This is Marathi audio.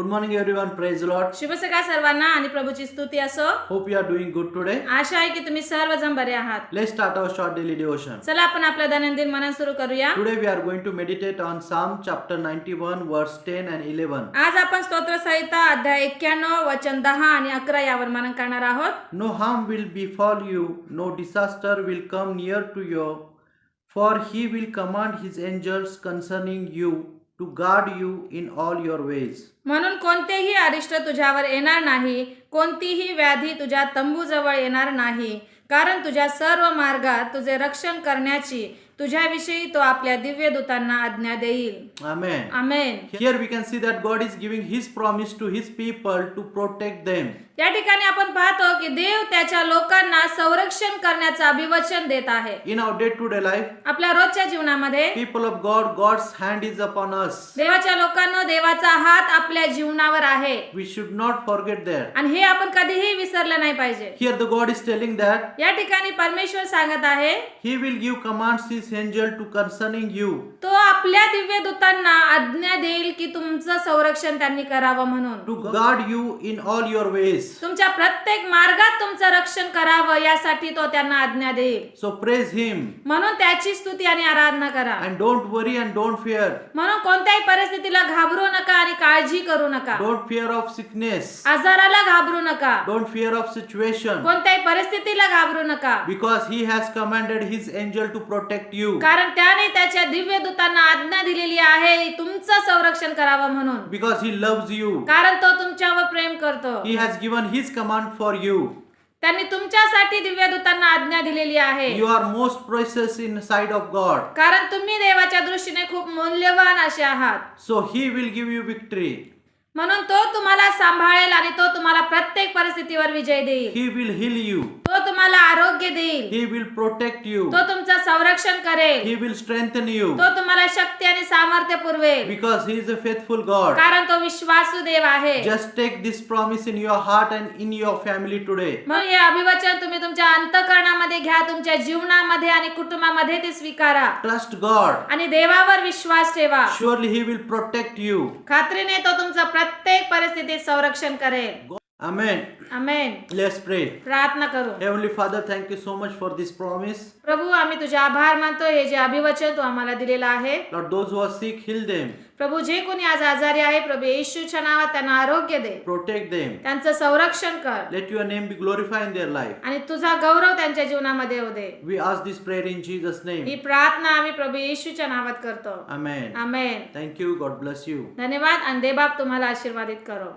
Good morning everyone praise Lord शुभ सकाळ सर्वांना आणि प्रभूची स्तुती असो. Hope you are doing good today आशा आहे की तुम्ही सर्वजण बरे आहात. Let start our short daily devotion चला आपण आपल्या दैनंदिन मनन सुरू करूया. Today we are going to meditate on Psalm chapter 91 verse 10 and 11 आज आपण स्तोत्र संहिता अध्याय 91 वचन 10 आणि 11 यावर मनन करणार आहोत. No harm will befall you no disaster will come near to your for he will command his angels concerning you to guard you in all your ways म्हणून कोणतेही अरिष्ट तुझ्यावर येणार नाही कोणतीही व्याधी तुझ्या तंबूजवळ येणार नाही कारण तुझ्या सर्व मार्गात तुझे रक्षण करण्याची तुझ्याविषयी तो आपल्या दिव्य दूतांना आज्ञा देईल. Amen amen here we can see that God is giving his promise to his people to protect them या ठिकाणी आपण पाहतो की देव त्याच्या लोकांना संरक्षण करण्याचं अभिवचन देत आहे. In our day to day life आपल्या रोजच्या जीवनामध्ये people of God God hand is upon us देवाच्या लोकांना देवाचा हात आपल्या जीवनावर आहे. We should not forget that आणि हे आपण कधीही विसरलं नाही पाहिजे. Here the God is telling that या ठिकाणी परमेश्वर सांगत आहे he will give command is angel to concerning you. तो आपल्या दिव्य दूतांना आज्ञा देईल की तुमचं संरक्षण त्यांनी करावं म्हणून to guard you in all your ways. तुमच्या प्रत्येक मार्गात तुमचं रक्षण करावं यासाठी तो त्यांना आज्ञा देईल So praise Him म्हणून त्याची स्तुती आणि आराधना करा and don't worry and don't fear. म्हणून कोणत्याही परिस्थितीला घाबरू नका आणि काळजी करू नका Don't fear of sickness. आजाराला घाबरू नका Don't fear of situation कोणत्याही परिस्थितीला घाबरू नका because He has commanded His angel to protect you. कारण त्याने त्याच्या दिव्य दूतांना आज्ञा दिलेली आहे तुमचं संरक्षण करावं म्हणून Because He loves you. कारण तो तुमच्यावर प्रेम करतो He has given His command for you. त्यांनी तुमच्यासाठी दिव्य दूतांना आज्ञा दिलेली आहे You are most precious in the sight of God. कारण तुम्ही देवाच्या दृष्टीने खूप मौल्यवान असे आहात So He will give you victory. म्हणून तो तुम्हाला सांभाळेल आणि तो तुम्हाला प्रत्येक परिस्थितीवर विजय देईल He will heal you. तो तुम्हाला संरक्षण करेल. स्ट्रेंथन यू तो तुम्हाला शक्ती आणि सामर्थ्य पुरवे because he is a faithful God कारण तो विश्वासू देव आहे. Just take this promise in your heart and in your family today म्हणून हे अभिवचन तुम्ही तुमच्या अंतकरणामध्ये घ्या तुमच्या जीवनामध्ये आणि कुटुंबामध्ये ते स्वीकारा. ट्रस्ट गॉड आणि देवावर विश्वास ठेवा. Surely he will protect you खात्रीने तो तुमचं प्रत्येक परिस्थितीत संरक्षण करेल. Amen. Amen Let's pray. प्रार्थना करू Heavenly Father, thank you so much for this promise. प्रभू आम्ही तुझे आभार मानतो हे जे अभिवचन तू आम्हाला दिलेलं आहे Lord, those who are sick, heal them. प्रभू जे कोणी आज आजारी आहे प्रभू येशूच्या नावात त्यांना आरोग्य दे Protect them. त्यांचं संरक्षण कर Let your name be glorified in their life. आणि तुझा गौरव त्यांच्या जीवनामध्ये होऊ दे We ask this prayer in Jesus' he name. प्रार्थना आम्ही प्रभू येशूच्या नावात करतो Amen. Amen Thank you. God bless you. धन्यवाद आणि देबाप तुम्हाला आशीर्वादित करो